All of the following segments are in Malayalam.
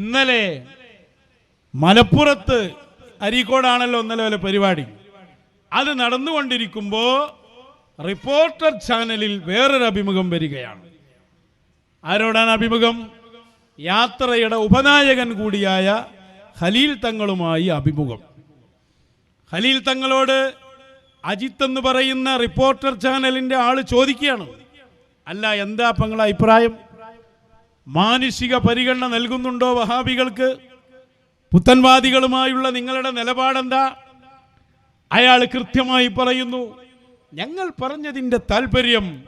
ഇന്നലെ മലപ്പുറത്ത് അരീക്കോടാണല്ലോ ഇന്നലെ വല്ല പരിപാടി. അത് നടന്നുകൊണ്ടിരിക്കുമ്പോൾ റിപ്പോർട്ടർ ചാനലിൽ വേറൊരു അഭിമുഖം വരികയാണ്. ആരോടാണ് അഭിമുഖം? യാത്രയുടെ ഉപനായകൻ കൂടിയായ ഖലീൽ തങ്ങളുമായി അഭിമുഖം. ഖലീൽ തങ്ങളോട് അജിത്ത് എന്ന് പറയുന്ന റിപ്പോർട്ടർ ചാനലിന്റെ ആൾ ചോദിക്കുകയാണ്. അല്ല എന്താ പങ്ങളെ അഭിപ്രായം? മാനുഷിക പരിഗണന നൽകുന്നുണ്ടോ വഹാബികൾക്ക്? പുത്തൻവാദികളുമായുള്ള നിങ്ങളുടെ നിലപാടെന്താ? അയാൾ കൃത്യമായി പറയുന്നു ഞങ്ങൾ പറഞ്ഞതിന്റെ താല്പര്യം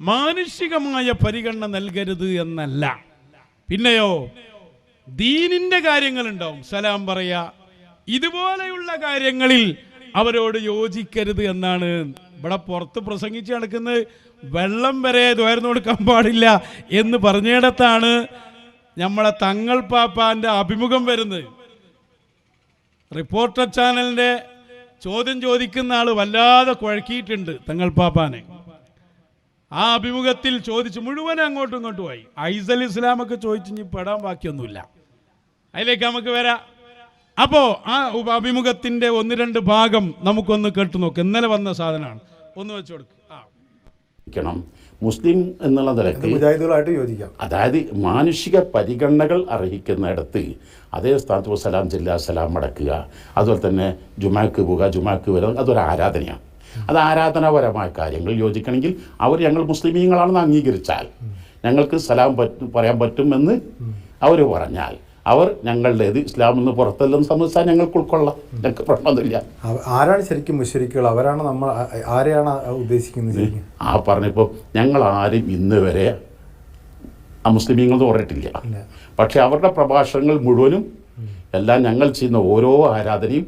മാനുഷികമായ പരിഗണന നൽകരുത് എന്നല്ല. പിന്നെയോ ദീനിന്റെ കാര്യങ്ങളുണ്ടാവും. സലാം പറയാ ഇതുപോലെയുള്ള കാര്യങ്ങളിൽ അവരോട് യോജിക്കരുത് എന്നാണ്. ഇവിടെ പുറത്ത് പ്രസംഗിച്ച് നടക്കുന്നത് വെള്ളം വരെ ദ്വാരന്നു കൊടുക്കാൻ പാടില്ല എന്ന് പറഞ്ഞിടത്താണ് നമ്മളെ തങ്ങൾ പാപ്പാന്റെ അഭിമുഖം വരുന്നത്. റിപ്പോർട്ടർ ചാനലിന്റെ ചോദ്യം ചോദിക്കുന്ന ആൾ വല്ലാതെ കുഴക്കിയിട്ടുണ്ട് തങ്ങൾ പാപ്പാനെ. ആ അഭിമുഖത്തിൽ ചോദിച്ച് മുഴുവൻ അങ്ങോട്ടും ഇങ്ങോട്ടും പോയി ഐസൽ ഇസ്ലാമൊക്കെ ചോദിച്ചു ഇനി പെടാൻ ബാക്കിയൊന്നുമില്ല. അതിലേക്ക് നമുക്ക് വരാം. അപ്പോ ആ അഭിമുഖത്തിന്റെ ഒന്ന് രണ്ട് ഭാഗം നമുക്കൊന്ന് കേട്ടു നോക്ക്. ഇന്നലെ വന്ന സാധനമാണ്. ഒന്ന് വെച്ചു കൊടുക്കുക ആ. മുസ്ലിം എന്നുള്ള നിലയ്ക്ക് യോജിക്കാം. അതായത് മാനുഷിക പരിഗണനകൾ അർഹിക്കുന്നിടത്ത് അതേ സ്ഥാനത്ത് സലാം ജില്ലാ സലാം അടക്കുക അതുപോലെ തന്നെ ജുമാക്ക് പോവുക ജുമാക്ക് വരിക അതൊരു ആരാധനയാണ്. അത് ആരാധനാപരമായ കാര്യങ്ങൾ യോജിക്കണമെങ്കിൽ അവർ ഞങ്ങൾ മുസ്ലിമീങ്ങളാണെന്ന് അംഗീകരിച്ചാൽ ഞങ്ങൾക്ക് സലാം പറ്റും പറയാൻ പറ്റുമെന്ന് അവർ പറഞ്ഞാൽ അവർ ഞങ്ങളുടേത്. ഇസ്ലാം എന്ന് പുറത്തെല്ലാം സംബന്ധിച്ചാൽ ഞങ്ങൾക്ക് ഉൾക്കൊള്ളാം. ഞങ്ങൾക്ക് പ്രശ്നമൊന്നുമില്ല. ആരാണ് ശരിക്കും മുഷരിക്കുകൾ? അവരാണ് നമ്മൾ ആരെയാണ് ഉദ്ദേശിക്കുന്നത് ആ പറഞ്ഞപ്പോൾ ഞങ്ങൾ ആരും ഇന്ന് വരെ അമുസ്ലിമീങ്ങളെന്ന് പറഞ്ഞിട്ടില്ല. പക്ഷേ അവരുടെ പ്രഭാഷണങ്ങൾ മുഴുവനും എല്ലാം ഞങ്ങൾ ചെയ്യുന്ന ഓരോ ആരാധനയും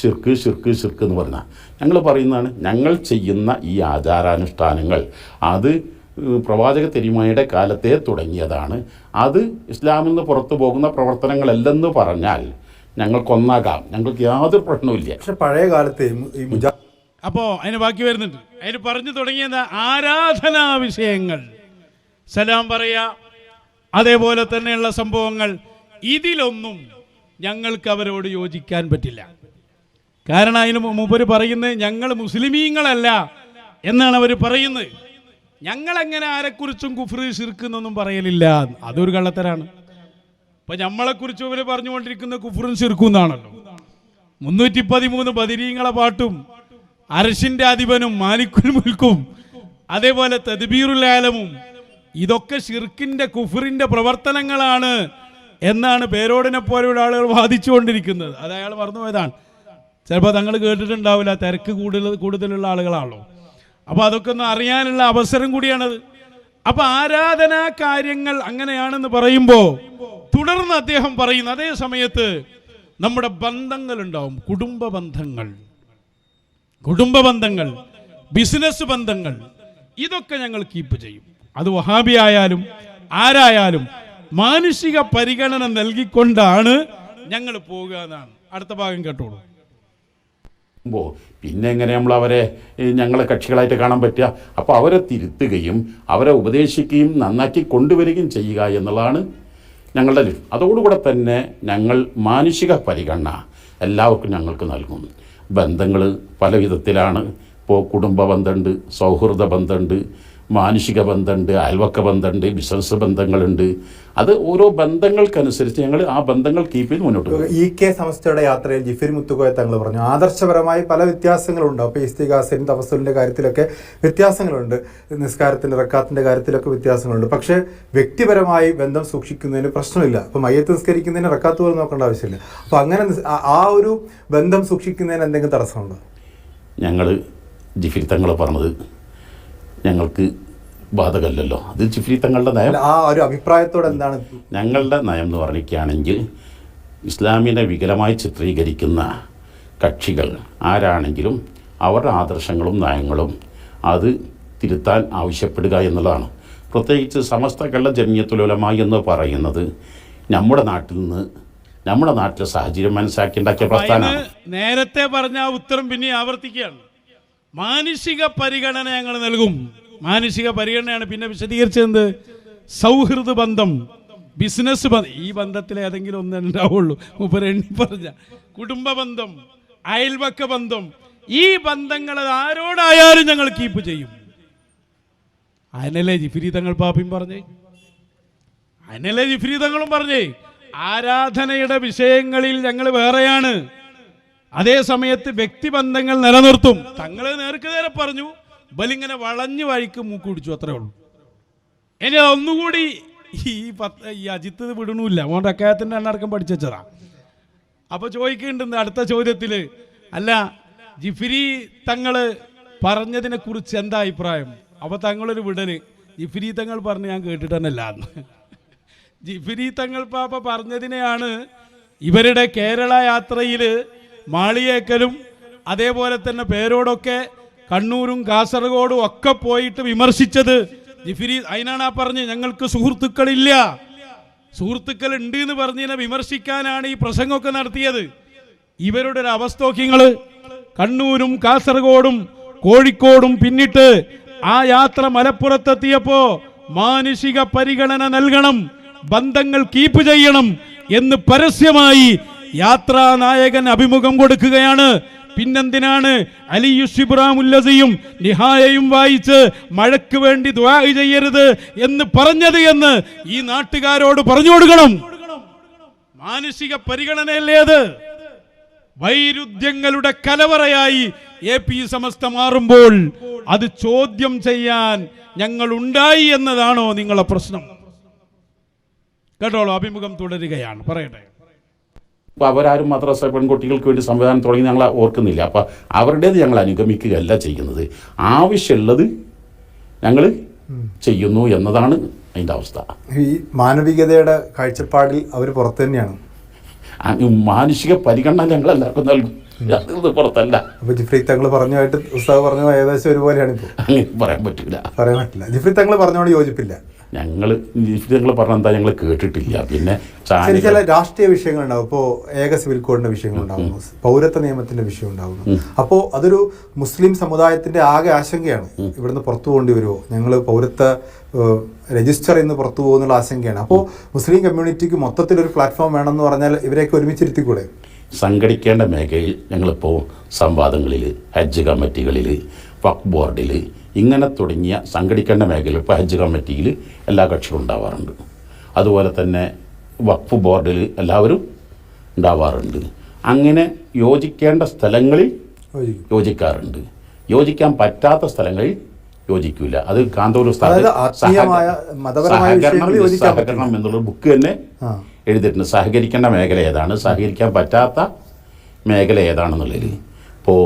ശിർക്ക് ശിർക്ക് ശിർക്ക് എന്ന് പറഞ്ഞാൽ ഞങ്ങൾ പറയുന്നതാണ് ഞങ്ങൾ ചെയ്യുന്ന ഈ ആചാരാനുഷ്ഠാനങ്ങൾ. അത് പ്രവാചക തെരുമയുടെ കാലത്തെ തുടങ്ങിയതാണ്. അത് ഇസ്ലാമിൽ നിന്ന് പുറത്തു പോകുന്ന പ്രവർത്തനങ്ങളല്ലെന്ന് പറഞ്ഞാൽ ഞങ്ങൾക്കൊന്നാകാം. ഞങ്ങൾക്ക് യാതൊരു പ്രശ്നവുമില്ല. പക്ഷെ പഴയ കാലത്തെ അപ്പോ അതിന് ബാക്കി വരുന്നുണ്ട്. അതിന് പറഞ്ഞു തുടങ്ങിയത് ആരാധനാ വിഷയങ്ങൾ സലാം പറയാ അതേപോലെ തന്നെയുള്ള സംഭവങ്ങൾ. ഇതിലൊന്നും ഞങ്ങൾക്ക് അവരോട് യോജിക്കാൻ പറ്റില്ല. കാരണം അതിന് മുമ്പ് പറയുന്നത് ഞങ്ങൾ മുസ്ലിമീങ്ങളല്ല എന്നാണ് അവർ പറയുന്നത്. ഞങ്ങളെങ്ങനെ ആരെക്കുറിച്ചും കുഫ്രി ശിർക്കുന്നൊന്നും പറയലില്ല. അതൊരു കള്ളത്തരാണ്. ഇപ്പൊ നമ്മളെക്കുറിച്ച് ഇവർ പറഞ്ഞുകൊണ്ടിരിക്കുന്ന കുഫറും ശിർക്കും എന്നാണല്ലോ. മുന്നൂറ്റി പതിമൂന്ന് ബദിരീങ്ങളെ പാട്ടും അരശിന്റെ അധിപനും മാലിക്കുൽ മുൽക്കും അതേപോലെ തദ്ബീറുൽ ആലമും ഇതൊക്കെ ഷിർക്കിന്റെ കുഫറിന്റെ പ്രവർത്തനങ്ങളാണ് എന്നാണ് പേരോടിനെ പോലെയുള്ള ആളുകൾ വാദിച്ചുകൊണ്ടിരിക്കുന്നത്. അത് അയാൾ മറന്നുപോയതാണ്. ചിലപ്പോൾ തങ്ങൾ കേട്ടിട്ടുണ്ടാവില്ല തിരക്ക് കൂടുതൽ കൂടുതലുള്ള ആളുകളാണല്ലോ. അപ്പോൾ അതൊക്കെ ഒന്ന് അറിയാനുള്ള അവസരം കൂടിയാണത്. അപ്പൊ ആരാധനാ കാര്യങ്ങൾ അങ്ങനെയാണെന്ന് പറയുമ്പോൾ തുടർന്ന് അദ്ദേഹം പറയുന്നു അതേ സമയത്ത് നമ്മുടെ ബന്ധങ്ങൾ ഉണ്ടാവും കുടുംബ ബന്ധങ്ങൾ. കുടുംബ ബന്ധങ്ങൾ ബിസിനസ് ബന്ധങ്ങൾ ഇതൊക്കെ ഞങ്ങൾ കീപ്പ് ചെയ്യും. അത് വഹാബി ആയാലും ആരായാലും മാനുഷിക പരിഗണന നൽകിക്കൊണ്ടാണ് ഞങ്ങൾ പോകുക എന്നാണ് അടുത്ത ഭാഗം കേട്ടോളൂ. പിന്നെ എങ്ങനെ നമ്മൾ അവരെ ഞങ്ങളെ കക്ഷികളായിട്ട് കാണാൻ പറ്റുക? അപ്പോൾ അവരെ തിരുത്തുകയും അവരെ ഉപദേശിക്കുകയും നന്നാക്കി കൊണ്ടുവരികയും ചെയ്യുക എന്നുള്ളതാണ് ഞങ്ങളുടെ ലക്ഷ്യം. അതോടുകൂടെ തന്നെ ഞങ്ങൾ മാനുഷിക പരിഗണന എല്ലാവർക്കും ഞങ്ങൾക്ക് നൽകും ബന്ധങ്ങൾ പല വിധത്തിലാണ് ഇപ്പോൾ കുടുംബ ബന്ധമുണ്ട് സൗഹൃദ ബന്ധമുണ്ട് മാനുഷിക ബന്ധമുണ്ട് അയൽവക്ക ബന്ധമുണ്ട് ബിസിനസ് ബന്ധങ്ങളുണ്ട്. അത് ഓരോ ബന്ധങ്ങൾക്കനുസരിച്ച് ഞങ്ങൾ ആ ബന്ധങ്ങൾ കീപ്പ് ചെയ്ത് മുന്നോട്ട് പോകും. ഇ കെ സമസ്തയുടെ യാത്രയിൽ ജിഫിർ മുത്തുകോയ തങ്ങൾ പറഞ്ഞു ആദർശപരമായി പല വ്യത്യാസങ്ങളുണ്ട്. അപ്പോൾ ഇസ്തികാസിന്റെ തവസലിന്റെ കാര്യത്തിലൊക്കെ വ്യത്യാസങ്ങളുണ്ട് നിസ്കാരത്തിന്റെ റക്കാത്തിന്റെ കാര്യത്തിലൊക്കെ വ്യത്യാസങ്ങളുണ്ട്. പക്ഷേ വ്യക്തിപരമായി ബന്ധം സൂക്ഷിക്കുന്നതിന് പ്രശ്നമില്ല. അപ്പോൾ മയ്യത്ത് നിസ്കരിക്കുന്നതിന് റക്കാത്ത് പോലും നോക്കേണ്ട ആവശ്യമില്ല. അപ്പോൾ അങ്ങനെ ആ- ഒരു ബന്ധം സൂക്ഷിക്കുന്നതിന് എന്തെങ്കിലും തടസ്സമുണ്ടോ? ഞങ്ങൾ ജിഫിരി തങ്ങൾ പറഞ്ഞത് ഞങ്ങൾക്ക് ബാധകമല്ലല്ലോ. അത് ചിഫ്ലി തങ്ങളുടെ നയം. അല്ല, ആ ഒരു അഭിപ്രായത്തോടെ എന്താണ്? ഞങ്ങളുടെ നയം എന്ന് പറയുകയാണെങ്കിൽ ഇസ്ലാമിനെ വികലമായി ചിത്രീകരിക്കുന്ന കക്ഷികൾ ആരാണെങ്കിലും അവരുടെ ആദർശങ്ങളും നയങ്ങളും അത് തിരുത്താൻ ആവശ്യപ്പെടുക എന്നുള്ളതാണ്. പ്രത്യേകിച്ച് സമസ്ത കള്ള ജമിയത്തുലമായി എന്ന് പറയുന്നത് നമ്മുടെ നാട്ടിൽ നിന്ന് നമ്മുടെ നാട്ടിലെ സാഹചര്യം മനസ്സിലാക്കി ഉണ്ടാക്കിയ പ്രസ്ഥാനമാണ്. നേരത്തെ പറഞ്ഞ ഉത്തരം പിന്നെ ആവർത്തിക്കുകയാണ്. മാനുഷിക പരിഗണന ഞങ്ങൾ നൽകും. മാനുഷിക പരിഗണനയാണ് പിന്നെ വിശദീകരിച്ചത് സൗഹൃദ ബന്ധം ബിസിനസ് ബന്ധം ഈ ബന്ധത്തിൽ ഏതെങ്കിലും ഒന്നേ ഉണ്ടാവുള്ളൂ എണ്ണി പറഞ്ഞ. കുടുംബ ബന്ധം അയൽവക്ക ബന്ധം. ഈ ബന്ധങ്ങൾ ആരോടായാലും ഞങ്ങൾ കീപ്പ് ചെയ്യും. അതിനല്ലേ ജിഫിരി തങ്ങൾ പാപ്പിയും പറഞ്ഞേ? അതിനല്ലേ ജിഫിരി തങ്ങളും പറഞ്ഞേ? ആരാധനയുടെ വിഷയങ്ങളിൽ ഞങ്ങൾ വേറെയാണ്. അതേ സമയത്ത് വ്യക്തിബന്ധങ്ങൾ നിലനിർത്തും. തങ്ങളെ നേർക്ക് നേരെ പറഞ്ഞു ബലിങ്ങനെ വളഞ്ഞു വഴിക്ക് മൂക്ക് പിടിച്ചു അത്രേ ഉള്ളൂ. ഇനി ഒന്നുകൂടി ഈ പത്ത് ഈ അജിത്ത് വിടണൂല്ല. മോന്റെ അക്കായത്തിന്റെ എണ്ണടക്കം പഠിച്ചതാ അപ്പോൾ ചോദിക്കുന്നുണ്ട് അടുത്ത ചോദ്യത്തിൽ അല്ല ജിഫിരി തങ്ങൾ പറഞ്ഞതിനെ കുറിച്ച് എന്താ അഭിപ്രായം? അപ്പോൾ തങ്ങളൊരു വിടന് ജിഫിരി തങ്ങൾ പറഞ്ഞ് ഞാൻ കേട്ടിട്ട് തന്നെ ജിഫിരി തങ്ങൾ പാപ്പ പറഞ്ഞതിനെയാണ് ഇവരുടെ കേരള യാത്രയിൽ മാളിയേക്കലും അതേപോലെ തന്നെ പേരോടൊക്കെ കണ്ണൂരും കാസർഗോഡും ഒക്കെ പോയിട്ട് വിമർശിച്ചത് ജിഫിരി അതിനാണ് ആ പറഞ്ഞ് ഞങ്ങൾക്ക് സുഹൃത്തുക്കളില്ല. സുഹൃത്തുക്കൾ ഉണ്ട് എന്ന് പറഞ്ഞതിനെ വിമർശിക്കാനാണ് ഈ പ്രസംഗമൊക്കെ നടത്തിയത്. ഇവരുടെ ഒരു അവസ്ഥോക്യങ്ങൾ കണ്ണൂരും കാസർഗോഡും കോഴിക്കോടും പിന്നിട്ട് ആ യാത്ര മലപ്പുറത്തെത്തിയപ്പോ മാനുഷിക പരിഗണന നൽകണം ബന്ധങ്ങൾ കീപ്പ് ചെയ്യണം എന്ന് പരസ്യമായി യാത്രാ നായകൻ അഭിമുഖം കൊടുക്കുകയാണ്. പിന്നെന്തിനാണ്? അലി ഇബ്രാമുല്ലസിയും നിഹായയും വായിച്ച് മഴയ്ക്ക് വേണ്ടി ദ്വാ ചെയ്യരുത് എന്ന് പറഞ്ഞത് എന്ന് ഈ നാട്ടുകാരോട് പറഞ്ഞു കൊടുക്കണം. മാനുഷിക പരിഗണനയല്ലേ അത്? വൈരുദ്ധ്യങ്ങളുടെ കലവറയായി എ പി സമസ്ത മാറുമ്പോൾ അത് ചോദ്യം ചെയ്യാൻ ഞങ്ങൾ ഉണ്ടായി എന്നതാണോ നിങ്ങളെ പ്രശ്നം? കേട്ടോളൂ അഭിമുഖം തുടരുകയാണ്. പറയട്ടെ. അപ്പോൾ അവരാരും മദ്രസ പെൺകുട്ടികൾക്ക് വേണ്ടി സംവിധാനം തുടങ്ങി ഞങ്ങൾ ഓർക്കുന്നില്ല. അപ്പോൾ അവരുടേത് ഞങ്ങൾ അനുഗമിക്കുകയല്ല ചെയ്യുന്നത്. ആവശ്യമുള്ളത് ഞങ്ങൾ ചെയ്യുന്നു എന്നതാണ് അതിന്റെ അവസ്ഥ. ഈ മാനവികതയുടെ കാഴ്ചപ്പാടിൽ അവർ പുറത്തു തന്നെയാണ്. മാനുഷിക പരിഗണന ഞങ്ങൾ എല്ലാവർക്കും നൽകും. പുറത്തല്ല. അപ്പൊ ജിഫ്രി തങ്ങൾ പറഞ്ഞതായിട്ട് ഉസ്താദ് പറഞ്ഞത് ഏകദേശം ഒരുപോലെയാണ് ഇപ്പോൾ പറയാൻ പറ്റില്ല പറയാൻ പറ്റില്ല. ജിഫ്രി തങ്ങൾ പറഞ്ഞോട് യോജിപ്പില്ല. ഞങ്ങൾ ഞങ്ങൾ പറഞ്ഞ എന്താ ഞങ്ങൾ കേട്ടിട്ടില്ല. പിന്നെ ചില രാഷ്ട്രീയ വിഷയങ്ങളുണ്ടാവും. ഇപ്പോൾ ഏക സിവിൽ കോഡിന്റെ വിഷയങ്ങളുണ്ടാവുന്നു പൗരത്വ നിയമത്തിന്റെ വിഷയം ഉണ്ടാവുന്നു അപ്പോൾ അതൊരു മുസ്ലിം സമുദായത്തിന്റെ ആകെ ആശങ്കയാണ്. ഇവിടുന്ന് പുറത്തു പോകേണ്ടി വരുമോ ഞങ്ങൾ പൗരത്വ രജിസ്റ്റർ ഇന്ന് പുറത്തു പോകുന്നുള്ള ആശങ്കയാണ്. അപ്പോൾ മുസ്ലിം കമ്മ്യൂണിറ്റിക്ക് മൊത്തത്തിൽ ഒരു പ്ലാറ്റ്ഫോം വേണമെന്ന് പറഞ്ഞാൽ ഇവരെയൊക്കെ ഒരുമിച്ചിരുത്തിക്കൂടെ? സംഘടിക്കേണ്ട മേഖലയിൽ ഞങ്ങളിപ്പോൾ സംവാദങ്ങളിൽ ഹജ്ജ് കമ്മിറ്റികളിൽ വഖ് ബോർഡിൽ ഇങ്ങനെ തുടങ്ങിയ സംഘടിക്കേണ്ട മേഖലയിൽ ഇപ്പോൾ ഹജ്ജ് കമ്മിറ്റിയിൽ എല്ലാ കക്ഷികളും ഉണ്ടാവാറുണ്ട്. അതുപോലെ തന്നെ വഖഫ് ബോർഡിൽ എല്ലാവരും ഉണ്ടാവാറുണ്ട്. അങ്ങനെ യോജിക്കേണ്ട സ്ഥലങ്ങളിൽ യോജിക്കും. യോജിക്കാറുണ്ട്. യോജിക്കാൻ പറ്റാത്ത സ്ഥലങ്ങളിൽ യോജിക്കില്ല അത് കാന്തൂർ സഹകരണം എന്നുള്ള ബുക്ക് തന്നെ എഴുതിയിട്ടുണ്ട്. സഹകരിക്കേണ്ട മേഖല ഏതാണ്? സഹകരിക്കാൻ പറ്റാത്ത മേഖല ഏതാണെന്നുള്ളതിൽ ഇപ്പോൾ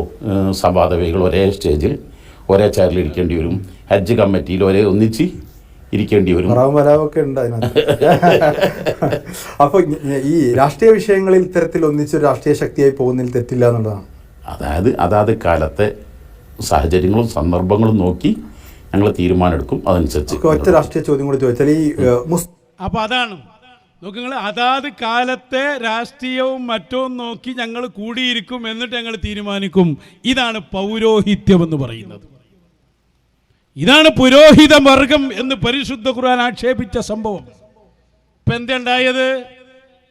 സംവാദവികൾ ഒരേ സ്റ്റേജിൽ ഒരേ ചെയറിൽ ഇരിക്കേണ്ടി വരും. ഹജ്ജ് കമ്മിറ്റിയിൽ ഒരേ ഒന്നിച്ച് ഇരിക്കേണ്ടി വരും. വരാവൊക്കെ ഉണ്ട് അതിനകത്ത്. അപ്പൊ ഈ രാഷ്ട്രീയ വിഷയങ്ങളിൽ ഇത്തരത്തിൽ ഒന്നിച്ച് രാഷ്ട്രീയ ശക്തിയായി പോകുന്നതിൽ തെറ്റില്ല എന്നുള്ളതാണ്. അതായത് അതാത് കാലത്തെ സാഹചര്യങ്ങളും സന്ദർഭങ്ങളും നോക്കി ഞങ്ങൾ തീരുമാനമെടുക്കും. അതനുസരിച്ച് ഒറ്റ രാഷ്ട്രീയ ചോദ്യം കൂടി ചോദിച്ചാൽ ഈ അപ്പോൾ അപ്പൊ അതാണ്. നോക്കുങ്ങൾ അതാത് കാലത്തെ രാഷ്ട്രീയവും മറ്റും നോക്കി ഞങ്ങൾ കൂടിയിരിക്കും എന്നിട്ട് ഞങ്ങൾ തീരുമാനിക്കും. ഇതാണ് പൗരോഹിത്യം എന്ന് പറയുന്നത്. ഇതാണ് പുരോഹിത വർഗം എന്ന് പരിശുദ്ധ ഖുർആൻ ആക്ഷേപിച്ച സംഭവം. ഇപ്പൊ എന്തുണ്ടായത്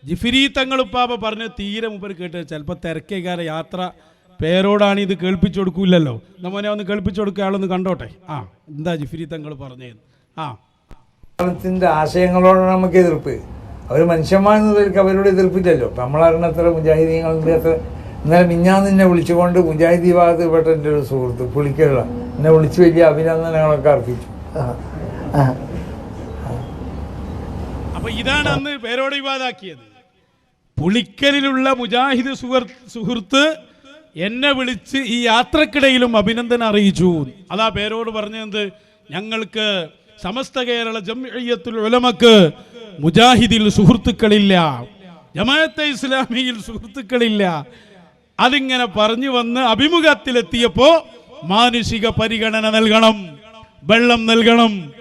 ജിഫിരി തങ്ങളുപ്പാപ്പ പറഞ്ഞ് തീരെ മുമ്പ് കേട്ട് ചിലപ്പോൾ തിരക്കേക്കാരെ യാത്ര പേരോടാണ് ഇത് കേൾപ്പിച്ചു കൊടുക്കൂലല്ലോ നമ്മനെ ഒന്ന് കേൾപ്പിച്ചു കൊടുക്കുക ആളൊന്ന് കണ്ടോട്ടെ. ആ എന്താ ജിഫിരി തങ്ങൾ പറഞ്ഞത് ആ. ത്തിന്റെ ആശയങ്ങളോടാണ് നമുക്ക് എതിർപ്പ്. അവർ മനുഷ്യന്മാരെന്നതിലേക്ക് അവരോട് എതിർപ്പില്ലല്ലോ. ഇപ്പം നമ്മളറിഞ്ഞ മുജാഹിദീങ്ങളുടെ എത്ര ഇന്നലെ മിഞ്ഞാന്ന് എന്നെ വിളിച്ചുകൊണ്ട് മുജാഹിദി ഭാഗത്ത് പെട്ട എന്റെ ഒരു സുഹൃത്ത് പുളിക്കുള്ള എന്നെ വിളിച്ചു വലിയ അഭിനന്ദനങ്ങളൊക്കെ അർപ്പിച്ചു. അപ്പൊ ഇതാണ് അന്ന് പേരോട് വിവാദാക്കിയത്. പുളിക്കലിലുള്ള മുജാഹിദ് സുഹൃത്ത് സുഹൃത്ത് എന്നെ വിളിച്ച് ഈ യാത്രക്കിടയിലും അഭിനന്ദനം അറിയിച്ചു. അതാ പേരോട് പറഞ്ഞത് ഞങ്ങൾക്ക് സമസ്ത കേരള ജംഇയ്യത്തുൽ ഉലമക്ക് മുജാഹിദിൽ സുഹൃത്തുക്കളില്ല. ജമാഅത്തെ ഇസ്ലാമിയിൽ സുഹൃത്തുക്കളില്ല. അതിങ്ങനെ പറഞ്ഞു വന്ന് അഭിമുഖത്തിലെത്തിയപ്പോ മാനുഷിക പരിഗണന നൽകണം. വെള്ളം നൽകണം.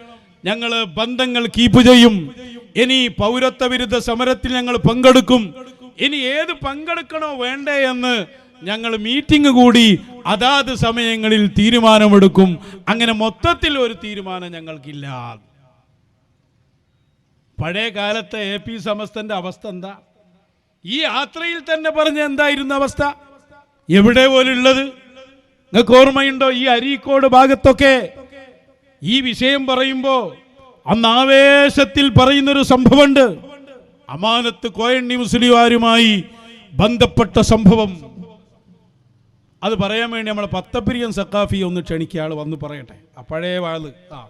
ഞങ്ങൾ ബന്ധങ്ങൾ കീപ്പ് ചെയ്യും. ഇനി പൗരത്വ വിരുദ്ധ സമരത്തിൽ ഞങ്ങൾ പങ്കെടുക്കും. ഇനി ഏത് പങ്കെടുക്കണോ വേണ്ടേ എന്ന് ഞങ്ങൾ മീറ്റിംഗ് കൂടി അതാത് സമയങ്ങളിൽ തീരുമാനമെടുക്കും. അങ്ങനെ മൊത്തത്തിൽ ഒരു തീരുമാനം ഞങ്ങൾക്കില്ല. പഴയ കാലത്തെ എ പി സമസ്തന്റെ അവസ്ഥ എന്താ? ഈ യാത്രയിൽ തന്നെ പറഞ്ഞ എന്തായിരുന്നു അവസ്ഥ? എവിടെ പോലുള്ളത് നിങ്ങൾക്ക് ഓർമ്മയുണ്ടോ ഈ അരീക്കോട് ഭാഗത്തൊക്കെ? ഈ വിഷയം പറയുമ്പോ അന്ന് ആവേശത്തിൽ പറയുന്നൊരു സംഭവമുണ്ട്. അമാനത്ത് കോയണ്ണി മുസ്ലിമാരുമായി ബന്ധപ്പെട്ട സംഭവം. അത് പറയാൻ വേണ്ടി നമ്മളെ പത്തപ്പിരിയൻ സക്കാഫി ഒന്ന് ക്ഷണിക്കുക ആൾ വന്ന് പറയട്ടെ. അപ്പോഴേ വാൾ ആ.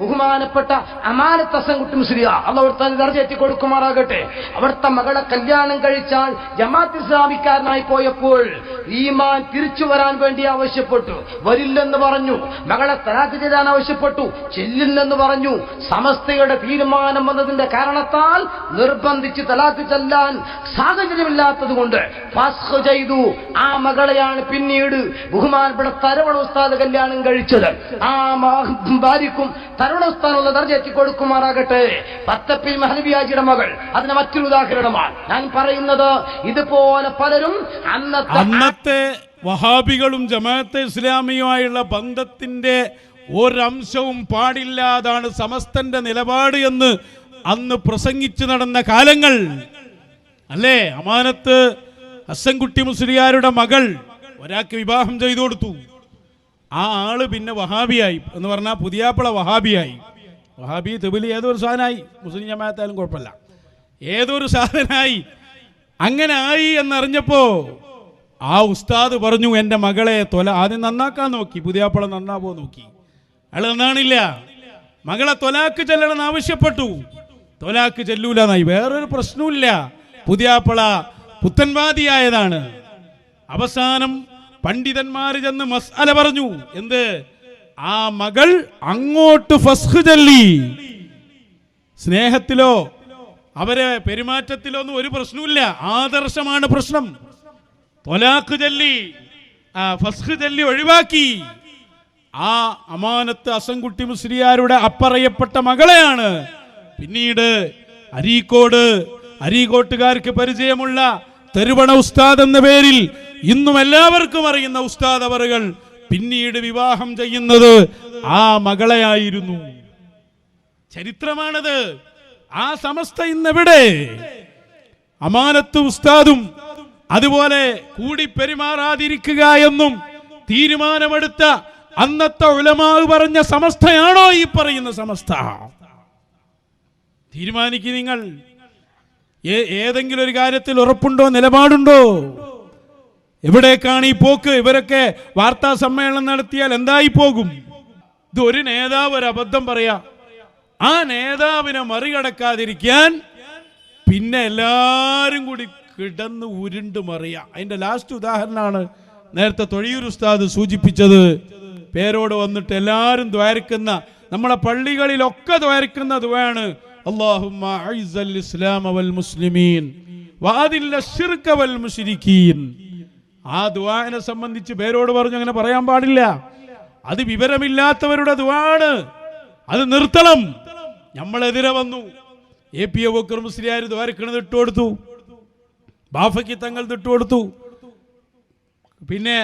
ബഹുമാനപ്പെട്ട അമാനത്ത് അസംകുട്ടി മുസ്ലിയ. അവിടുത്തെ ദർജയെത്തി കൊടുക്കുമാറാകട്ടെ. അവിടുത്തെ മകളെ കല്യാണം കഴിച്ചാൽ ജമാഅത്ത് ഇസ്ലാമിക്കാരനായി പോയപ്പോൾ ഈമാൻ തിരിച്ചു വരാൻ വേണ്ടി ആവശ്യപ്പെട്ടു. വരില്ലെന്ന് പറഞ്ഞു. മകളെ തലാക്ക് ചെയ്താൻ ആവശ്യപ്പെട്ടു. ചെല്ലില്ലെന്ന് പറഞ്ഞു. സമസ്തയുടെ തീരുമാനം വന്നതിന്റെ കാരണത്താൽ നിർബന്ധിച്ച് തലാക്ക് ചെല്ലാൻ സാഹചര്യമില്ലാത്തത് കൊണ്ട് ചെയ്തു. ആ മകളെയാണ് പിന്നീട് ബഹുമാനപ്പെട്ട തരവണ ഉസ്താദ് കല്യാണം കഴിച്ചത്. ആ ഭാര്യക്കും തരുണ ഉസ്താനുള്ള ദർജ എത്തി കൊടുക്കുമാറാകട്ടെ. പത്തപ്പി മഹലബിയാജിയുടെ മകൾ. അതിന് മറ്റൊരു ഉദാഹരണമാണ്. ഞാൻ പറയുന്നത് ഇതുപോലെ പലരും അന്നത്തെ അന്നത്തെ വഹാബികളും ജമാഅത്തെ ഇസ്ലാമിയുമായുള്ള ബന്ധത്തിന്റെ ഒരംശവും പാടില്ലാതാണ് സമസ്തന്റെ നിലപാട് എന്ന് അന്ന് പ്രസംഗിച്ചു നടന്ന കാലങ്ങൾ. അല്ലേ? അമാനത്ത് ഹസ്സൻകുട്ടി മുസ്ലിയാരുടെ മകൾ ഒരാൾക്ക് വിവാഹം ചെയ്തു കൊടുത്തു. ആ ആൾ പിന്നെ വഹാബിയായി. എന്ന് പറഞ്ഞാൽ പുതിയാപ്പിള വഹാബിയായി. വഹാബി തെബിലി ഏതൊരു സാധനമായി മുസ്ലിം ജമാഅത്തായാലും കുഴപ്പമില്ല. ഏതൊരു സാധനമായി അങ്ങനെ ആയി എന്നറിഞ്ഞപ്പോ ആ ഉസ്താദ് പറഞ്ഞു എന്റെ മകളെ തൊല ആദ്യം നന്നാക്കാൻ നോക്കി പുതിയാപ്പള നന്നാവോ നോക്കി. അയാൾ നന്നാണില്ല. മകളെ തൊലാക്ക് ചെല്ലണമെന്ന് ആവശ്യപ്പെട്ടു. തൊലാക്ക് ചെല്ലൂലെന്നായി വേറൊരു പ്രശ്നവുമില്ല. പുതിയാപ്പള പുത്തൻവാദിയായതാണ്. അവസാനം പണ്ഡിതന്മാർ ചെന്ന് മസ്അല പറഞ്ഞു. എന്ത്? ആ മകൾ അങ്ങോട്ട് ഫസ്ഖ് ചൊല്ലി. സ്നേഹത്തിലോ അവരെ പെരുമാറ്റത്തിലോ ഒന്നും ഒരു പ്രശ്നവുമില്ല. ആദർശമാണ് പ്രശ്നം. തൊലാഖ് ചൊല്ലി ഫസ്ഖ് ചൊല്ലി ഒഴിവാക്കി. ആ അമാനത്ത് അസംകുട്ടി മുസ്ലിയാരുടെ അപ്പറയപ്പെട്ട മകളെയാണ്. പിന്നീട് അരീക്കോട് അരീക്കോട്ടുകാർക്ക് പരിചയമുള്ള തെരുവണ ഉസ്താദ് എന്ന പേരിൽ ഇന്നും എല്ലാവർക്കും അറിയുന്ന ഉസ്താദ് അവറുകൾ പിന്നീട് വിവാഹം ചെയ്യുന്നത് ആ മകളെയായിരുന്നു. ചരിത്രമാണത്. ആ സമസ്ത ഇന്നെവിടെ? അമാനത്ത് ഉസ്താദും അതുപോലെ കൂടി പെരുമാറാതിരിക്കുക എന്നും തീരുമാനമെടുത്ത അന്നത്തെ ഉലമാവ് പറഞ്ഞ സമസ്തയാണോ ഈ പറയുന്ന സമസ്ത? തീരുമാനിക്കുക നിങ്ങൾ. ഏതെങ്കിലും ഒരു കാര്യത്തിൽ ഉറപ്പുണ്ടോ നിലപാടുണ്ടോ? എവിടേക്കാണ് ഈ പോക്ക്? ഇവരൊക്കെ വാർത്താ സമ്മേളനം നടത്തിയാൽ എന്തായി പോകും? ഇത് ഒരു നേതാവ് ഒരു അബദ്ധം പറയാ. ആ നേതാവിനെ മറികടക്കാതിരിക്കാൻ പിന്നെ എല്ലാരും കൂടി കിടന്ന് ഉരുണ്ട് മറിയ. അതിന്റെ ലാസ്റ്റ് ഉദാഹരണമാണ് നേരത്തെ തൊഴിയൂർ ഉസ്താദ് സൂചിപ്പിച്ചത്. പേരോട് വന്നിട്ട് എല്ലാവരും ദ്വാരിക്കുന്ന നമ്മളെ പള്ളികളിലൊക്കെ ദ്വാരിക്കുന്ന ദുവാണ് അള്ളാഹുമ്മ ഇസ്ലാം ഇസ്ലാമ വൽ മുസ്ലിമീൻ വാദില്ല ശിർക വൽ മുശ്രിക്കീൻ. ആ ദുവാനെ സംബന്ധിച്ച് പേരോട് പറഞ്ഞു അങ്ങനെ പറയാൻ പാടില്ല. അത് വിവരമില്ലാത്തവരുടെ ദുവാണ് അത് നിർത്തണം. നമ്മളെതിരെ വന്നു. A P A Bakkar Musliyar ഇട്ടു ഇട്ടുകൊടുത്തു ബാഫയ്ക്ക് തങ്ങൾ ഇട്ടുകൊടുത്തു പിന്നെ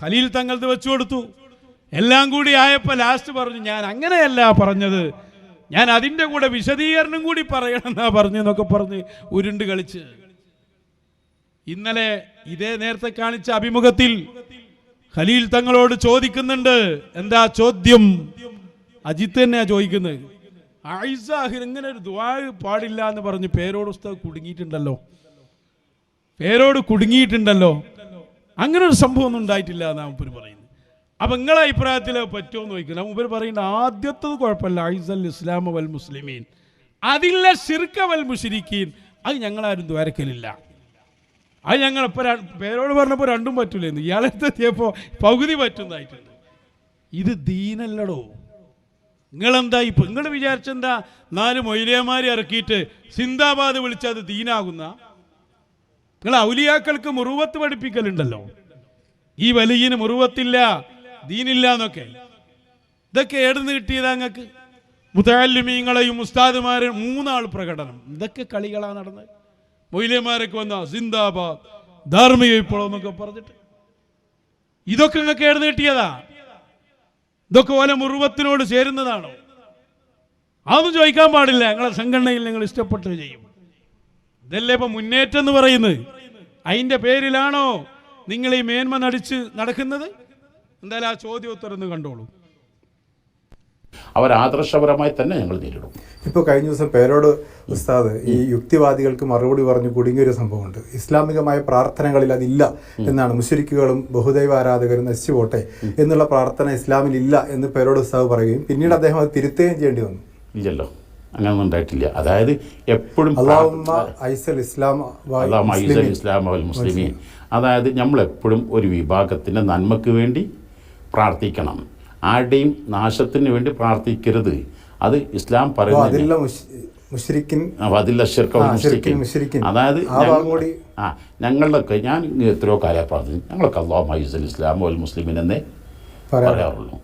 ഖലീൽ തങ്ങൾ വെച്ചു കൊടുത്തു. എല്ലാം കൂടി ആയപ്പോൾ ലാസ്റ്റ് പറഞ്ഞു ഞാൻ അങ്ങനെയല്ല പറഞ്ഞത്. ഞാൻ അതിന്റെ കൂടെ വിശദീകരണം കൂടി പറയണമെന്നാ പറഞ്ഞു എന്നൊക്കെ പറഞ്ഞ് ഉരുണ്ട് കളിച്ച്. ഇന്നലെ ഇതേ നേരത്തെ കാണിച്ച അഭിമുഖത്തിൽ ഖലീൽ തങ്ങളോട് ചോദിക്കുന്നുണ്ട്. എന്താ ചോദ്യം? അജിത്ത് തന്നെയാ ചോദിക്കുന്നത്. ആയിസാഹിർ ഇങ്ങനെ ഒരു ദ്വാ പാടില്ല എന്ന് പറഞ്ഞ് പേരോട് ഉസ്താദ് കുടുങ്ങിയിട്ടുണ്ടല്ലോ. പേരോട് കുടുങ്ങിയിട്ടുണ്ടല്ലോ. അങ്ങനെ ഒരു സംഭവം ഒന്നും ഉണ്ടായിട്ടില്ല എന്നാണ് മുപ്പര് പറയുന്നത്. അപ്പൊ നിങ്ങളെ അഭിപ്രായത്തിൽ പറ്റുമോ എന്ന് ചോദിക്കുന്നത് മുപ്പര് പറയുന്നത് ആദ്യത്തത് കുഴപ്പമില്ല. ഐസൽ ഇസ്ലാം വൽ മുസ്ലിമീൻ. അതില്ല ഷിർക്ക വൽ മുഷിരിക്കീൻ അത് ഞങ്ങളാരും ദ്വാരക്കലില്ല. അത് ഞങ്ങൾ ഇപ്പൊ പേരോട് പറഞ്ഞപ്പോൾ രണ്ടും പറ്റൂലേന്ന്. ഇയാളെത്തിയപ്പോൾ പകുതി പറ്റുന്നതായിട്ടുണ്ട്. ഇത് ദീനല്ലടോ. നിങ്ങളെന്താ ഇപ്പൊ നിങ്ങൾ വിചാരിച്ചെന്താ നാല് മൊയിലിയമാരെ ഇറക്കിയിട്ട് സിന്ദാബാദ് വിളിച്ചത് ദീനാകുന്ന? നിങ്ങൾ ഔലിയാക്കൾക്ക് മുറുവത്ത് പഠിപ്പിക്കലുണ്ടല്ലോ. ഈ വലിയന് മുറുവത്തില്ല ദീനില്ല എന്നൊക്കെ. ഇതൊക്കെ ഏടുന്ന് കിട്ടിയതാ നിങ്ങൾക്ക് മുതാലിമീങ്ങളെയും ഉസ്താദുമാരെയും മൂന്നാൾ പ്രകടനം. ഇതൊക്കെ കളികളാണ് നടന്നത്. മൊയിലിയമാരൊക്കെ വന്ന സിന്ദാബാദ് ധാർമ്മിക വിപ്ലവം എന്നൊക്കെ പറഞ്ഞിട്ട്. ഇതൊക്കെ നിങ്ങൾക്ക് എഴുതി കിട്ടിയതാ? ഇതൊക്കെ ഓല മുറുവത്തിനോട് ചേരുന്നതാണോ? അതൊന്നും ചോദിക്കാൻ പാടില്ല. ഞങ്ങളെ സംഘടനയിൽ നിങ്ങൾ ഇഷ്ടപ്പെട്ടത് ചെയ്യും. ഇതല്ലേ ഇപ്പൊ മുന്നേറ്റം എന്ന് പറയുന്നത്? അതിന്റെ പേരിലാണോ നിങ്ങൾ ഈ മേന്മ നടിച്ച് നടക്കുന്നത്? എന്തായാലും ആ ചോദ്യോത്തരം ഒന്ന് കണ്ടോളൂ. അവരാദർശപരമായി തന്നെ ഞങ്ങൾ നേരിടും. ഇപ്പോൾ കഴിഞ്ഞ ദിവസം പേരോട് ഉസ്താദ് ഈ യുക്തിവാദികൾക്ക് മറുപടി പറഞ്ഞു കുടുങ്ങിയൊരു സംഭവമുണ്ട്. ഇസ്ലാമികമായ പ്രാർത്ഥനകളിൽ അതില്ല എന്നാണ് മുഷരിക്കുകളും ബഹുദൈവ ആരാധകരും നശിച്ചു പോട്ടെ എന്നുള്ള പ്രാർത്ഥന ഇസ്ലാമിൽ ഇല്ല എന്ന് പേരോട് ഉസ്താദ് പറയുകയും പിന്നീട് അദ്ദേഹം അത് തിരുത്തുകയും ചെയ്യേണ്ടി വന്നു. ഇല്ലല്ലോ. അങ്ങനൊന്നും ഉണ്ടായിട്ടില്ല. അതായത് എപ്പോഴും ഇസ്ലാം മുസ്ലിമീൻ. അതായത് നമ്മളെപ്പോഴും ഒരു വിഭാഗത്തിന്റെ നന്മക്ക് വേണ്ടി പ്രാർത്ഥിക്കണം. ആരുടെയും നാശത്തിന് വേണ്ടി പ്രാർത്ഥിക്കരുത്. അത് ഇസ്ലാം പറയുന്നത്. അതായത് ആ ഞങ്ങളുടെയൊക്കെ ഞാൻ എത്രയോ കാലം പ്രാർത്ഥിച്ചു ഞങ്ങളൊക്കെ അള്ളാഹു മൈസൽ ഇസ്ലാം വൽ മുസ്ലിമിൻ എന്നേ പറയാം പറയാറുള്ളൂ.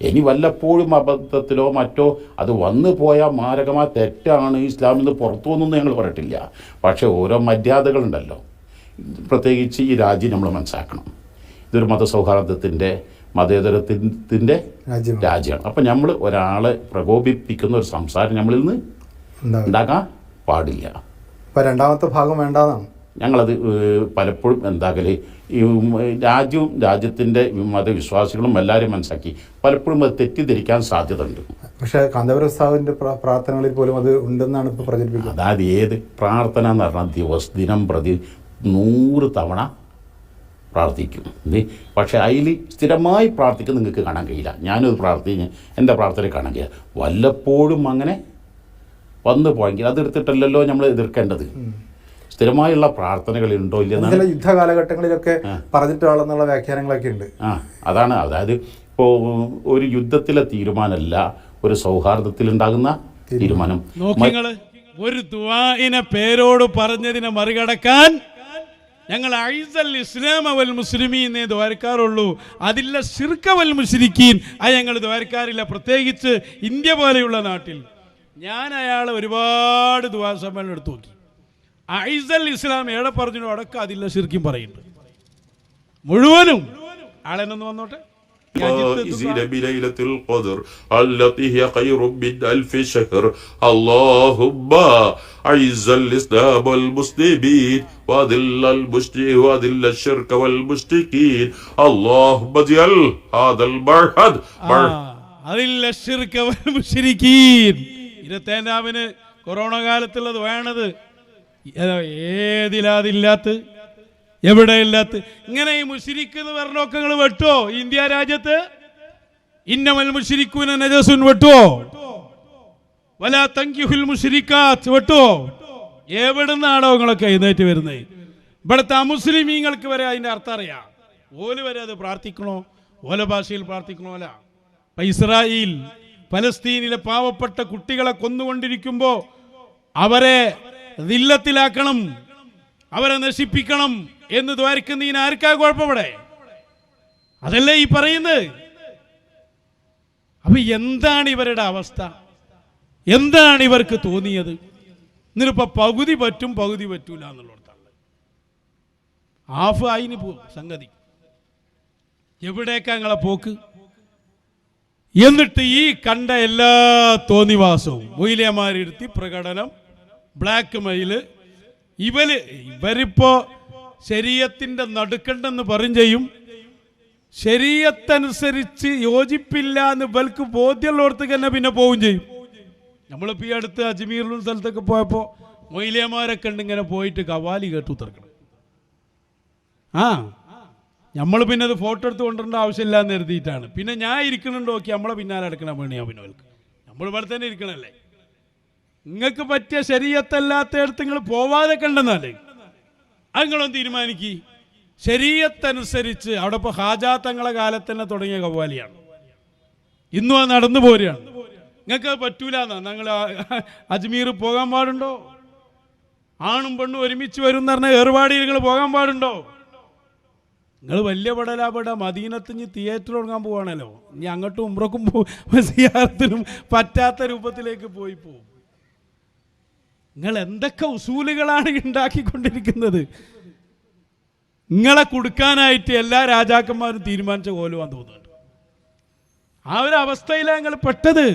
ഇനി വല്ലപ്പോഴും അബദ്ധത്തിലോ മറ്റോ അത് വന്നു പോയാൽ മാരകമായ തെറ്റാണ് ഇസ്ലാമിൽ നിന്ന് പുറത്തു വന്നൊന്നും ഞങ്ങൾ പറഞ്ഞിട്ടില്ല. പക്ഷേ ഓരോ മര്യാദകളുണ്ടല്ലോ. പ്രത്യേകിച്ച് ഈ രാജ്യം നമ്മൾ മനസ്സിലാക്കണം. ഇതൊരു മതസൗഹാർദ്ദത്തിന്റെ മതേതരത്തിന്റെ രാജ്യമാണ്. അപ്പം നമ്മൾ ഒരാളെ പ്രകോപിപ്പിക്കുന്ന ഒരു സംസാരം നമ്മളിൽ നിന്ന് ഉണ്ടാക്കാൻ പാടില്ല. അപ്പൊ രണ്ടാമത്തെ ഭാഗം വേണ്ടതാണ് ഞങ്ങളത് പലപ്പോഴും എന്താകൽ ഈ രാജ്യവും രാജ്യത്തിന്റെ മതവിശ്വാസികളും എല്ലാവരും മനസ്സിലാക്കി. പലപ്പോഴും അത് തെറ്റിദ്ധരിക്കാൻ സാധ്യത പക്ഷേ കാന്തപുരസ്താവിന്റെ പ്രാർത്ഥനകളിൽ പോലും അത് ഉണ്ടെന്നാണ് ഇപ്പോൾ പ്രചരിപ്പിക്കുന്നത്. അതായത് ഏത് പ്രാർത്ഥന എന്ന് പറഞ്ഞാൽ ദിവസം ദിനം പ്രതി നൂറ് തവണ പ്രാർത്ഥിക്കും. പക്ഷേ അതിൽ സ്ഥിരമായി പ്രാർത്ഥിക്കുന്ന നിങ്ങൾക്ക് കാണാൻ കഴിയില്ല. ഞാനത് പ്രാർത്ഥിച്ച് എന്റെ പ്രാർത്ഥന കാണാൻ കഴിയില്ല. വല്ലപ്പോഴും അങ്ങനെ വന്നു പോയെങ്കിൽ അതെടുത്തിട്ടല്ലല്ലോ നമ്മൾ എതിർക്കേണ്ടത്. സ്ഥിരമായുള്ള പ്രാർത്ഥനകളുണ്ടോ ചില ഇല്ല യുദ്ധ കാലഘട്ടങ്ങളിലൊക്കെ പറഞ്ഞിട്ടാണെന്നുള്ള വ്യാഖ്യാനങ്ങളൊക്കെ ഉണ്ട്. ആ അതാണ്. അതായത് ഇപ്പോൾ ഒരു യുദ്ധത്തിലെ തീരുമാനമല്ല ഒരു സൗഹാർദ്ദത്തിലുണ്ടാകുന്ന തീരുമാനം. നോക്കിങ്ങൾ ഒരു ദുആഇനെ പേരോട് പറഞ്ഞതിനെ മറികടക്കാൻ ഞങ്ങൾ ഇസ്ലാം അവൽ മുസ്ലിമീന്നേ ദ്വാരക്കാറുള്ളൂ. അതില്ല ശിർക്കവൽ മുസ്ലിക്കീൻ അത് ഞങ്ങൾ ദ്വാരക്കാറില്ല പ്രത്യേകിച്ച് ഇന്ത്യ പോലെയുള്ള നാട്ടിൽ. ഞാൻ അയാളെ ഒരുപാട് ദുവാ സമ്മേളനം എടുത്തു നോക്കി. ഐസൽ ഇസ്ലാം എവിടെ പറഞ്ഞു അടക്കം അതില്ല ശിർക്കും പറയുന്നുണ്ട്. മുഴുവനും ആളെന്നൊന്ന് വന്നോട്ടെ? ഞാൻ ജിദ്ദത്ത് فائزين بليلة القدر التي هي خير من ألف شهر اللهم أعز الإسلام والمسلمين وأذل المشرك وأذل الشرك والمشركين اللهم اجعل هذا المرحد مرحد അതില്ല ശിർക്ക് വൽ മുശ്രിക്കീൻ ഇരുപത്തേഴാമിന് കൊറോണ കാലത്തുള്ളത് വേണത് ഏതാ ഏതിലാതില്ലാത്ത എവിടെ ഇല്ലാത്ത ഇങ്ങനെ ഈ മുഷിരിക്ക് എന്ന് പറഞ്ഞൊക്കെ നിങ്ങൾ വെട്ടോ ഇന്ത്യ രാജ്യത്ത്? ഇന്നമൽ മുഷിരിക്കൂന നജസുൻ വെട്ടോ വല തങ്കിഹുൽ മുഷിരിക്കാത്ത് വെട്ടോ എവിടുന്നാണോ നിങ്ങളൊക്കെ എഴുന്നേറ്റ് വരുന്നത് ഇവിടുത്തെ അമുസ്ലിമീങ്ങൾക്ക് വരെ അതിന്റെ അർത്ഥം അറിയാം. ഓൽ വരെ അത് പ്രാർത്ഥിക്കണോ? ഓല ഭാഷയിൽ പ്രാർത്ഥിക്കണോ അല്ല? ഇസ്രായേൽ പലസ്തീനിലെ പാവപ്പെട്ട കുട്ടികളെ കൊന്നുകൊണ്ടിരിക്കുമ്പോൾ അവരെ ദില്ലത്തിലാക്കണം. അവരെ നശിപ്പിക്കണം. എന്ന് ദ്വാരിക്കുന്നതിന് ആർക്കാ കുഴപ്പമിടെ അതല്ലേ ഈ പറയുന്നത്? അപ്പൊ എന്താണ് ഇവരുടെ അവസ്ഥ? എന്താണ് ഇവർക്ക് തോന്നിയത്? എന്നിട്ടിപ്പോ പകുതി പറ്റും പകുതി പറ്റൂല എന്നുള്ളിടത്താണ് ഹാഫ് ആയിന് പോകും സംഗതി. എവിടേക്കാ നിങ്ങളെ പോക്ക്? എന്നിട്ട് ഈ കണ്ട എല്ലാ തോന്നിവാസവും മൊയിലിയമാരിരുത്തി പ്രകടനം ബ്ലാക്ക് മെയിൽ. ഇവർ ഇവരിപ്പോ ശരീരത്തിന്റെ നടുക്കണ്ടെന്ന് പറയും ചെയ്യും. ശരീരത്തനുസരിച്ച് യോജിപ്പില്ല എന്ന് ബൽക്ക് ബോധ്യമുള്ളവർക്ക് തന്നെ പിന്നെ പോവുകയും ചെയ്യും. നമ്മളിപ്പോൾ ഈ അടുത്ത് അജ്മീറിലും സ്ഥലത്തൊക്കെ പോയപ്പോൾ മൊയിലിയമാരൊക്കെ ഉണ്ട് ഇങ്ങനെ പോയിട്ട് കവാലി കേട്ടു ഉത്തർക്കണം ആ നമ്മൾ പിന്നെ അത് ഫോട്ടോ എടുത്ത് കൊണ്ടുവരേണ്ട ആവശ്യമില്ല എന്ന് എഴുതിയിട്ടാണ്. പിന്നെ ഞാൻ ഇരിക്കണുണ്ട് നോക്കി നമ്മളെ പിന്നാലെ അടക്കണ പണിയാ പിന്നെ അവർക്ക് നമ്മൾ ഇവിടെ തന്നെ ഇരിക്കണല്ലേ? നിങ്ങൾക്ക് പറ്റിയ ശരീരത്തല്ലാത്തയിടത്ത് നിങ്ങൾ പോവാതെ കണ്ടെന്നാലേ. അത് നിങ്ങളൊന്ന് തീരുമാനിക്കി. ശരീരത്തനുസരിച്ച് അവിടെ ഇപ്പോൾ ഹാജാ തങ്ങളെ കാലത്ത് തന്നെ തുടങ്ങിയ കവാലിയാണ്. ഇന്നും അത് നടന്നു പോരുകയാണ്. നിങ്ങൾക്ക് പറ്റൂല എന്നാ ഞങ്ങൾ അജ്മീർ പോകാൻ പാടുണ്ടോ? ആണും പെണ്ണും ഒരുമിച്ച് വരും എന്ന് പറഞ്ഞാൽ ഏർവാടി നിങ്ങൾ പോകാൻ പാടുണ്ടോ? നിങ്ങൾ വലിയ പടലാപട ഇനി തിയേറ്റർ തുടങ്ങാൻ പോവാണല്ലോ. ഇനി അങ്ങോട്ടും ഉമ്രക്കും പോകും സിയാറത്തിനും പറ്റാത്ത രൂപത്തിലേക്ക് പോയി പോകും നിങ്ങൾ എന്തൊക്കെ ഉസൂലുകളാണ് ഉണ്ടാക്കിക്കൊണ്ടിരിക്കുന്നത്? നിങ്ങളെ കൊടുക്കാനായിട്ട് എല്ലാ രാജാക്കന്മാരും തീരുമാനിച്ച കോലുവാൻ തോന്നുന്നുണ്ട് ആ ഒരു അവസ്ഥയിലാണ് നിങ്ങൾ പെട്ടത്.